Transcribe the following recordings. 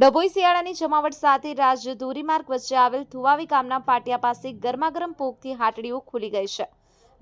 ડભોઈ શિયાળાની જમાવટ સાથે રાજ્ય ધોરીમાર્ગ વચ્ચે આવેલ થુવાવી ગામના પાટિયા પાસે ગરમાગરમ પોકથી હાટડીઓ ખુલી ગઈ છે.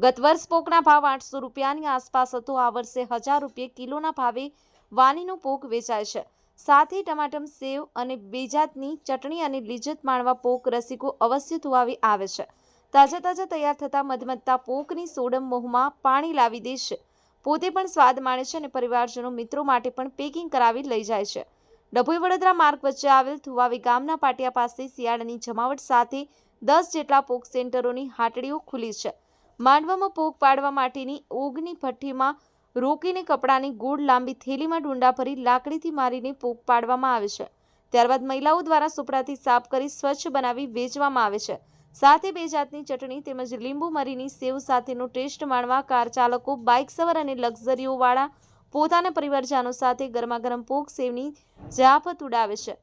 ગત વર્ષ પોકના ભાવ આઠસો રૂપિયાની આસપાસ હતો. આ વર્ષે હજાર રૂપિયે કિલોના ભાવે વાનીનું પોક વેચાય છે. સાથે ટમાટમ સેવ અને બેજાતની ચટણી અને લિજ્જત માણવા પોક રસિકો અવશ્ય થુવાવી આવે છે. તાજા તાજા તૈયાર થતા મધમત્તા પોકની સોડમ મોહમાં પાણી લાવી દે છે પોતે પણ સ્વાદ માણે છે અને પરિવારજનો મિત્રો માટે પણ પેકિંગ કરાવી લઈ જાય છે. ડભોઈ વડોદરા માર્ગ વચ્ચે આવેલ થુવાવી ગામના પાટિયા પાસે શિયાળાની જમાવટ સાથે દસ જેટલા પોક સેન્ટરોની હાટડીઓ ખુલી છે. માંડવામાં પોક પાડવા માટેની ઓગની ભઠ્ઠીમાં રોકીને કપડાની ગોળ લાંબી થેલીમાં ડુંડા ભરી લાકડીથી મારીને પોક પાડવામાં આવે છે. ત્યારબાદ મહિલાઓ દ્વારા સુપડાથી સાફ કરી સ્વચ્છ બનાવી વેચવામાં આવે છે. સાથે બે જાતની ચટણી તેમજ લીંબુ મરીની સેવ સાથેનો ટેસ્ટ માણવા કાર ચાલકો, બાઇક સવાર અને લક્ઝરીઓવાળા પોતાના પરિવારજનો સાથે ગરમાગરમ પોક સેવની જાફત ઉડાવે છે.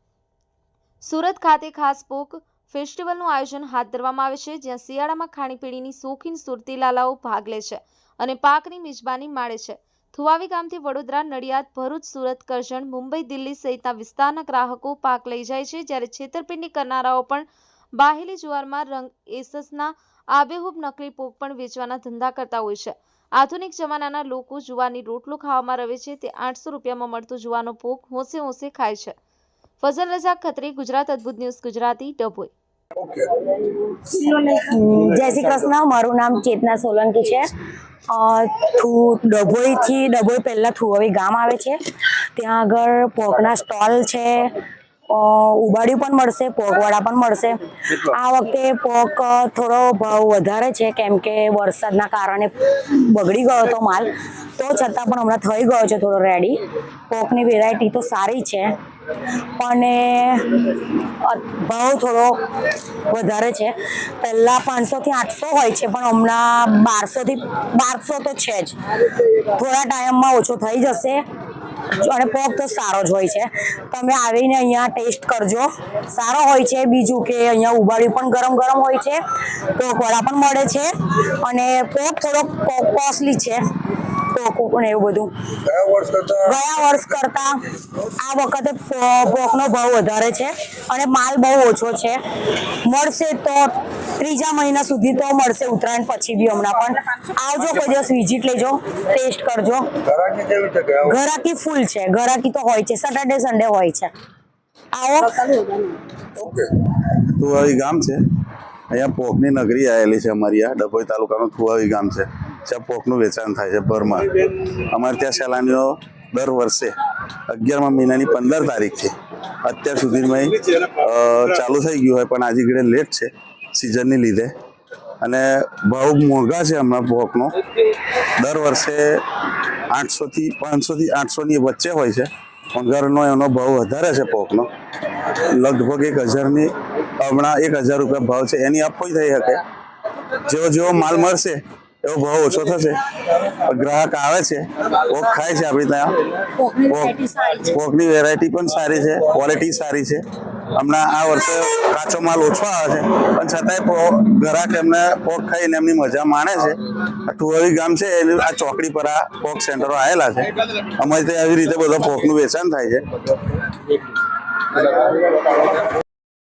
સુરત ખાતે ખાસ પોક ફેસ્ટિવલનું આયોજન હાથ ધરવામાં આવે છે, જ્યાં શિયાળામાં ખાણીપીણીની શોખીન સુરતી લાલાઓ ભાગ લે છે અને પાકની મિજબાની માણે છે. થુવાવી ગામથી વડોદરા, નડિયાદ, ભરૂચ, સુરત, કરજણ, મુંબઈ, દિલ્હી સહિતના વિસ્તારના ગ્રાહકો પાક લઈ જાય છે, જ્યારે છેતરપિંડી કરનારાઓ પણ બાહેલી જુવારમાં રંગ એસસના આબેહૂબ નકલી પોક પણ વેચવાના ધંધા કરતા હોય છે. આધુનિક જમાનાના લોકો જુવારની રોટલો ખાવામાં રવે છે. તે આઠસો રૂપિયામાં મળતો જુવાનો પોક હોંશે હોંશે ખાય છે. ફઝલ રજા ખત્રી, ગુજરાત અદ્ભુત ન્યૂઝ, ગુજરાતી ડભોઈ. જય શ્રી કૃષ્ણ. મારું નામ ચેતના સોલંકી છે. ડભોઈથી, ડભોઈ પહેલાં થુવવી ગામ આવે છે. ત્યાં આગળ પોકના સ્ટોલ છે. ઉબાડિયું પણ મળશે પોકવડા પણ મળશે. આ વખતે પોક થોડો ભાવ વધારે છે કેમ કે વરસાદના કારણે બગડી ગયો હતો માલ. તો છતાં પણ હમણાં થઈ ગયો છે થોડો રેડી પોકની વેરાયટી તો સારી છે. પણ ભાવ થોડો વધારે છે. પહેલાં પાંચસોથી આઠસો હોય છે પણ હમણાં બારસોથી બારસો તો છે જ. થોડા ટાઈમમાં ઓછો થઈ જશે. અને પોક તો સારો જ હોય છે. તમે આવીને અહીંયા ટેસ્ટ કરજો. સારો હોય છે બીજું કે અહીંયા ઉબાડ્યું પણ ગરમ ગરમ હોય છે. પોક વડા પણ મળે છે. અને પોક થોડો કોસ્ટલી છે. પોક ને એવું બધું. કયા વર્ષ કરતા ગયા વર્ષ કરતા આ વખતે પોકનો ભાવ વધારે છે. અને માલ બહુ ઓછો છે. મળશે તો ત્રીજા મહિના સુધી તો મળશે ઉત્તરાયણ પછી બી હમણાં પણ. આવજો કોઈ દિવસ વિઝિટ લેજો ટેસ્ટ કરજો. ઘરાકી ફૂલ છે ઘરાકી તો હોય છે સેટરડે સન્ડે હોય છે. આવો. થુવાવી ગામ છે. અહીંયા પોકની નગરી આવેલી છે અમારી આ ડભોઈ તાલુકાનું થુવાવી ગામ છે. જ્યાં પોકનું વેચાણ થાય છે ભરમાં. અમારે ત્યાં સહેલાણીઓ દર વર્ષે અગિયારમા મહિનાની પંદર તારીખથી અત્યાર સુધીમાં ચાલુ થઈ ગયું હોય પણ આજે ઘડે લેટ છે. સિઝનની લીધે. અને ભાવ મોંઘા છે હમણાં પોકનો દર વર્ષે આઠસોથી પાંચસોથી આઠસોની વચ્ચે હોય છે. પંગરનો એનો ભાવ વધારે છે પોકનો લગભગ એક હજારની હમણાં એક હજાર રૂપિયા ભાવ છે. એની અપ થઈ શકે? જેવો જેવો માલ મળશે એવો ભાવ ઓછો થશે. ગ્રાહક આવે છે પોક ખાય છે આપણી ત્યાં. પોક પોકની વેરાયટી પણ સારી છે ક્વોલિટી સારી છે. હમણાં આ વર્ષે કાચો માલ ઓછો આવે છે. પણ છતાંય ગ્રાહક એમને પોક ખાઈને એમની મજા માણે છે. આ ગામ છે એની આ ચોકડી પર આ પોક સેન્ટરો આવેલા છે. અમારે ત્યાં આવી રીતે બધા પોકનું વેચાણ થાય છે.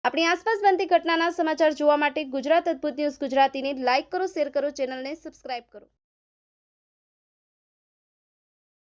આપણી આસપાસ બનતી ઘટનાના સમાચાર જોવા માટે ગુજરાત અદ્ભુત ન્યૂઝ ગુજરાતીને લાઇક કરો, શેર કરો, ચેનલને સબસ્ક્રાઇબ કરો.